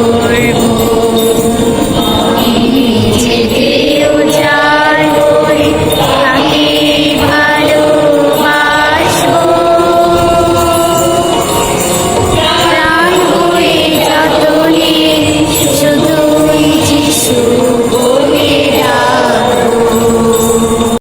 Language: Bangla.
হয়